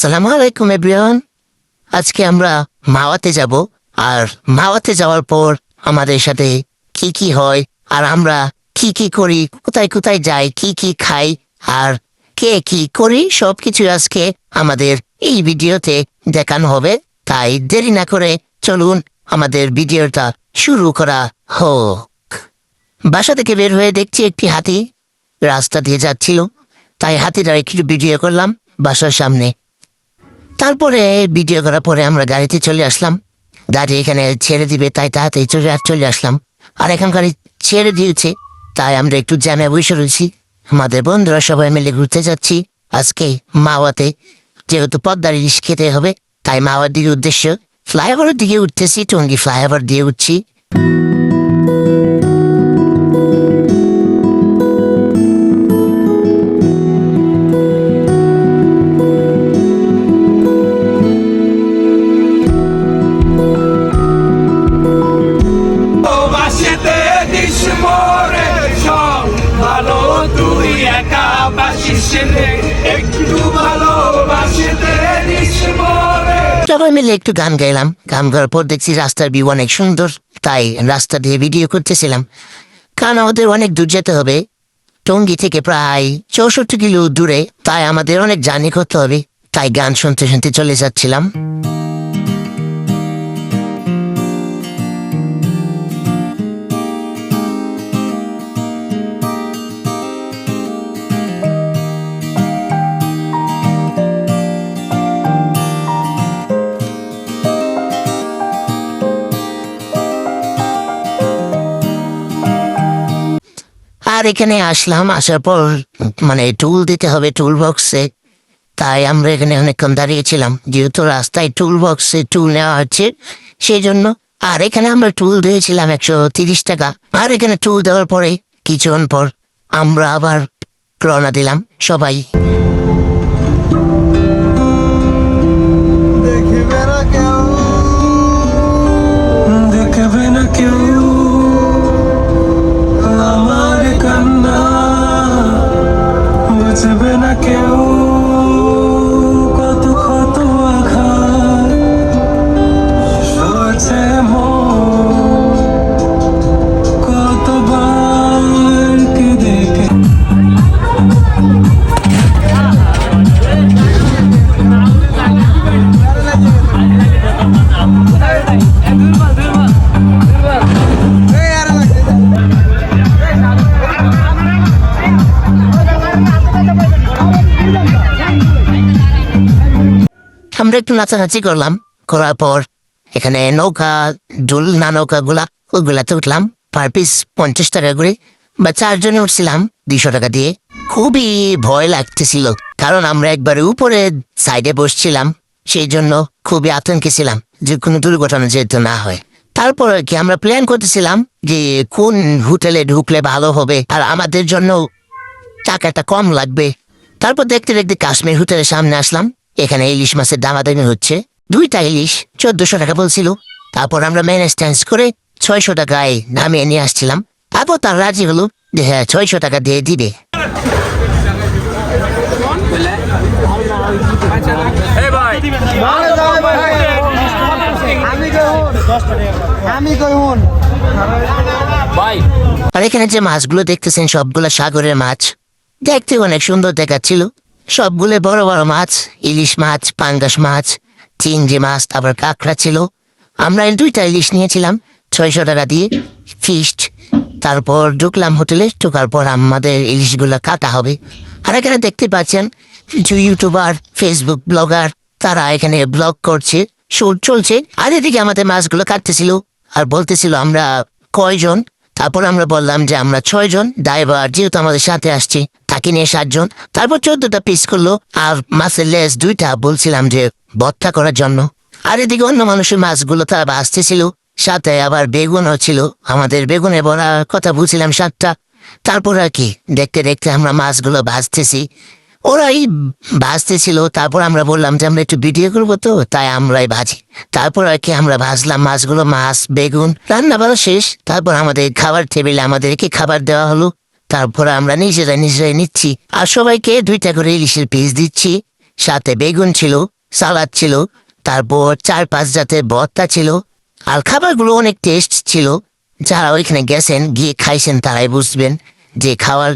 আসসালামু আলাইকুম এভরিওয়ান। আজকে আমরা মাওয়াতে যাব, আর মাওয়াতে যাওয়ার পর আমাদের সাথে কি কি হয়, আর আমরা কি কি করি, কোথায় কোথায় যাই, কি কি খাই, আর কে কি করি, সবকিছু আজকে আমাদের এই ভিডিওতে দেখানো হবে। তাই দেরি না করে চলুন আমাদের ভিডিওটা শুরু করা হোক। বাসা থেকে বের হয়ে দেখছি একটি হাতি রাস্তা দিয়ে যাচ্ছিল, তাই হাতিটা একটু ভিডিও করলাম বাসার সামনে। তারপরে ভিডিও করার পরে আমরা গাড়িতে চলে আসলাম। গাড়ি এখানে ছেড়ে দিবে, তাই তাড়াতাড়ি চলে আর চলে আসলাম। আর এখন গাড়ি ছেড়ে দিয়েছে, তাই আমরা একটু জ্যামে বসে রয়েছি। আমাদের বন্ধুরা সবাই মিলে ঘুরতে যাচ্ছি আজকে মাওয়াতে। যেহেতু পদ্মার ইলিশ খেতে হবে, তাই মাওয়ার দিকে উদ্দেশ্য, ফ্লাইওভারের দিকে উঠতেছি, টঙ্গি ফ্লাইওভার দিয়ে উঠছি। সবাই মিলে একটু গান গাইলাম। গান গাওয়ার পর দেখছি রাস্তার ভিউ অনেক সুন্দর, তাই রাস্তা দিয়ে ভিডিও করতেছিলাম। কারণ আমাদের অনেক দূর যেতে হবে। টঙ্গি থেকে প্রায় চৌষট্টি কিলো দূরে, তাই আমাদের অনেক জার্নি করতে হবে। তাই গান শুনতে শুনতে চলে যাচ্ছিলাম। আর এখানে আসলাম আসার পর মানে টুল দিতে হবে টুল বক্সে তাই আমরা এখানে অনেকক্ষণ দাঁড়িয়েছিলাম। যেহেতু রাস্তায় টুল বক্সে টুল নেওয়া হচ্ছে সেই জন্য আর এখানে আমরা টুল দিয়েছিলাম একশো তিরিশ টাকা। আর এখানে টুল দেওয়ার পরে কিছুক্ষণ পর আমরা আবার রওনা দিলাম সবাই। দেখবে না কেউ। আমরা একটু নাচানাচি করলাম। করার পর এখানে নৌকা ডুল না নৌকা গুলা ওইগুলাতে উঠলাম। পার পিস পঞ্চাশ টাকা করে। বা চারজনে উঠছিলাম দুইশো টাকা দিয়ে। খুবই ভয় লাগতেছিল, কারণ আমরা একবারে উপরে সাইডে বসছিলাম, সেই জন্য খুবই আতঙ্কে ছিলাম যে কোনো দুর্ঘটনা যেহেতু না হয়। তারপর কি আমরা প্ল্যান করতেছিলাম যে কোন হোটেলে ঢুকলে ভালো হবে, আর আমাদের জন্য টাকাটা কম লাগবে। তারপর দেখতে দেখতে কাশ্মীর হোটেলের সামনে আসলাম। এখানে ইলিশ মাছের দামাদামি হচ্ছে। দুইটা ইলিশ চোদ্দশো টাকা বলছিল। তারপর আমরা ম্যানেজ ট্যান্স করে ছয়শো টাকায় নামিয়ে নিয়ে আসছিলাম। তারপর তার রাজি হলো যে হ্যাঁ ছয়শো টাকা দিয়ে দিবে। আর এখানে যে মাছগুলো দেখতেছেন, সবগুলো সাগরের মাছ। দেখতে অনেক সুন্দর দেখাচ্ছিল। সবগুলো বড় বড় মাছ, ইলিশ মাছ, পাঙ্গাস মাছ, চিংড়ি মাছ, তারপর কাঁকড়া ছিল। আমরা দুইটা ইলিশ নিয়েছিলাম, ছয়শো টাকা দিয়ে ফিস্ট তারপর ঢুকলাম হোটেলে, ঢোকার পর আমাদের ইলিশগুলো কাটা হবে। আর এখানে দেখতে পাচ্ছেন ইউটিউবার ফেসবুক ব্লগার, তারা এখানে ব্লগ করছে শুট চলছে। আর এদিকে আমাদের মাছগুলো কাটতেছিল। আর বলতেছিল আমরা কয়জন? তারপর আমরা বললাম যে আমরা ছয়জন ড্রাইভার যেহেতু আমাদের সাথে আসছে। তাকে নিয়ে সাতজন, তারপর চোদ্দটা পিস করল আর মাছের লেস দুইটা বলছিলাম যে ভর্তা করার জন্য। আর এদিকে অন্য মানুষের মাছগুলো তারা ভাজতেছিল সাথে আবার বেগুনও ছিল। আমাদের বেগুনে বড়া কথা বুঝছিলাম সাতটা। তারপর আর কি, দেখতে দেখতে আমরা মাছগুলো ভাজতেছি ওরাই ভাজতেছিল তারপর আমরা বললাম যে আমরা একটু ভিডিও করব তো, তাই আমরাই ভাজি তারপর আর কি আমরা ভাজলাম মাছগুলো, মাছ, বেগুন রান্না বাড়া শেষ। তারপর আমাদের খাবার টেবিলে আমাদেরকে খাবার দেওয়া হলো। তারপর আমরা নিজেরা নিজেরাই নিচ্ছি। আর সবাইকে দুইটা করে ইলিশের পিস দিচ্ছি। সাথে বেগুন ছিল, সালাদ ছিল, তারপর চার পাঁচ জাতের ভর্তা ছিল। আর খাবারগুলো অনেক টেস্ট ছিল। যারা ওইখানে গেছেন, গিয়ে খাইছেন, তারাই বুঝবেন যে খাওয়ার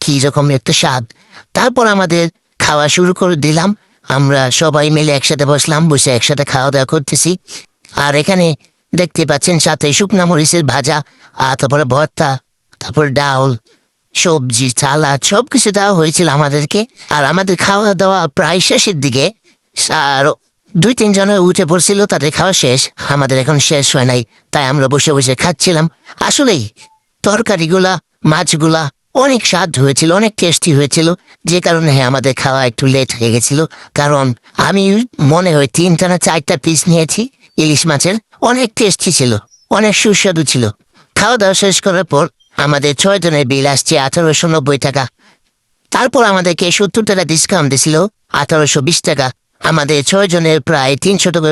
কি রকম একটা স্বাদ। তারপর আমাদের খাওয়া শুরু করে দিলাম। আমরা সবাই মিলে একসাথে বসলাম, বসে একসাথে খাওয়া দাওয়া করতেছি। আর এখানে দেখতে পাচ্ছেন সাথে শুকনা মরিচের ভাজা, আর তারপরে ভর্তা, তারপর ডাউল সবজি সালাদ সব কিছু দেওয়া হয়েছিল আমাদেরকে। আর আমাদের খাওয়া দাওয়া প্রায় শেষের দিকে। আর দুই তিনজনে উঠে পড়ছিল তাদের খাওয়া শেষ। আমাদের এখন শেষ হয় নাই তাই আমরা বসে বসে খাচ্ছিলাম। আসলেই তরকারিগুলা মাছগুলা অনেক স্বাদ হয়েছিল অনেক টেস্টি হয়েছিল। যে কারণে হ্যাঁ, আমাদের খাওয়া একটু লেট হয়ে গেছিল। কারণ আমি মনে হয় তিনটা না চারটা পিস নিয়েছি। ইলিশ মাছের অনেক টেস্টি ছিল অনেক সুস্বাদু ছিল। খাওয়া দাওয়া শেষ করার পর আমাদের ছয় জনের বিল আসছে আঠারোশো নব্বই টাকা। তারপর আমাদেরকে সত্তর টাকা ডিসকাউন্ট দিছিল আঠারোশো বিশ টাকা। আমাদের ছয় জনের প্রায় তিনশো টাকা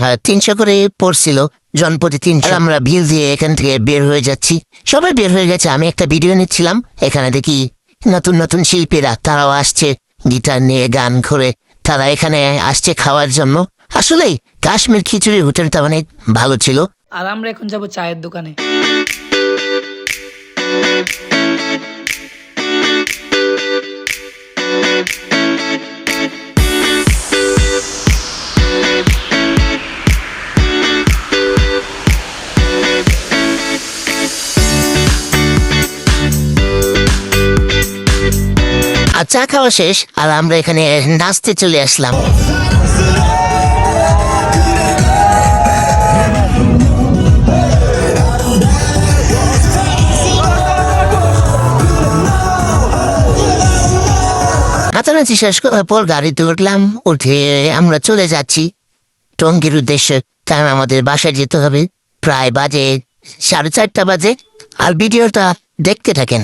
হ্যাঁ, তিনশো করে পড়ছিল জনপ্রতি তিনশো। আমরা বিল দিয়ে এখান থেকে বের হয়ে যাচ্ছি। সবাই বের হয়ে গেছে আমি একটা ভিডিও নিচ্ছিলাম। এখানে দেখি নতুন নতুন শিল্পীরা তারাও আসছে গিটার নিয়ে গান করে। তারা এখানে আসছে খাওয়ার জন্য। আসলেই কাশ্মীর খিচুড়ি হোটেলটা অনেক ভালো ছিল। আর আমরা এখন যাব চায়ের দোকানে। চা খাওয়া শেষ আর আমরা এখানে নাচতে চলে আসলাম। নাচানাচি শেষ করার পর গাড়িতে উঠলাম উঠে আমরা চলে যাচ্ছি। টঙ্গির উদ্দেশ্যে কারণ আমাদের বাসায় যেতে হবে। প্রায় বাজে সাড়ে চারটা বাজে আর ভিডিওটা দেখতে থাকেন।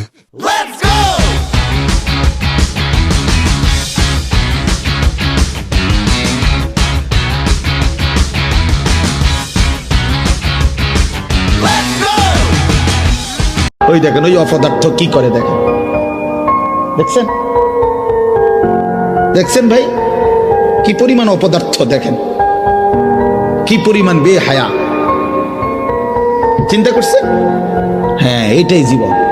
ওই দেখেন ওই অপদার্থ কি করে দেখেন? দেখছেন? দেখছেন ভাই? কি পরিমাণ অপদার্থ দেখেন। কি পরিমাণ বেহায়া। চিন্তা করছে হ্যাঁ এটাই জীবন।